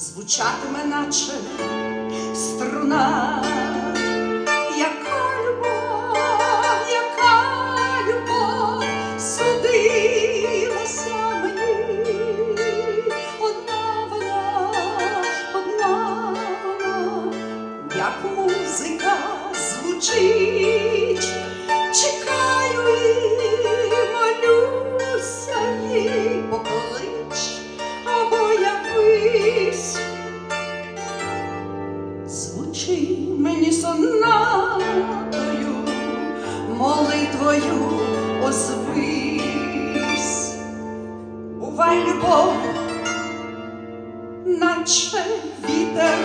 звучатиме, наче струна. Як музика звучить, Звучи мені сонатою, молитвою озвись. Бувай любов, наче вітер,